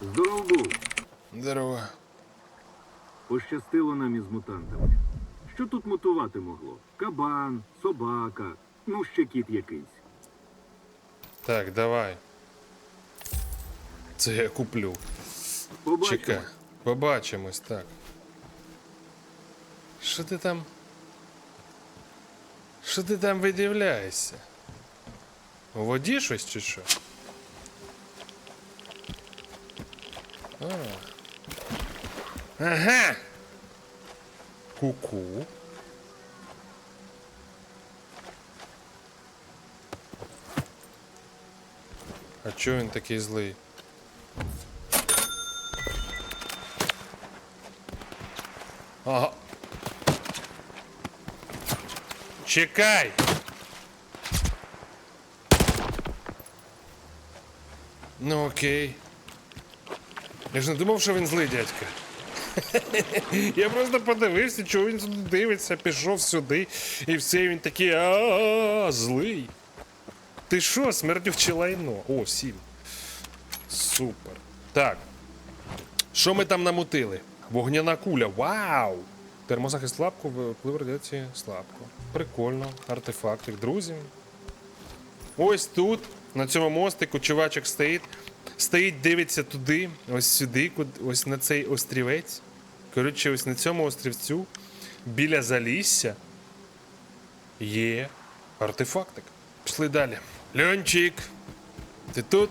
Здоров був. Здорово. Пощастило нам із мутантами. Що тут мутувати могло? Кабан, собака, ну ще кіт якийсь. Так, давай. Це я куплю. Побачимо. Чекай. Побачимось, так. Що ти там? Що ти там видивляєшся? У воді щось чи що? Ага. Ку-ку. А чого він такий злий? Ага. Чекай! Ну окей. Я ж не думав, що він злий дядька. Я просто подивився, чого він сюди дивиться, пішов сюди, і все він такий а злий. Ти що, смердюче лайно? О, сім. Супер. Так. Що ми там намутили? Вогняна куля. Вау! Термозахист слабко, вплив радіації слабко. Прикольно. Артефактик, друзі. Ось тут, на цьому мостику, чувачок стоїть. Стоїть, дивиться туди, ось сюди, ось на цей острівець. Коротше, ось на цьому острівцю, біля залісся, є артефактик. Пішли далі. Льончик, ти тут?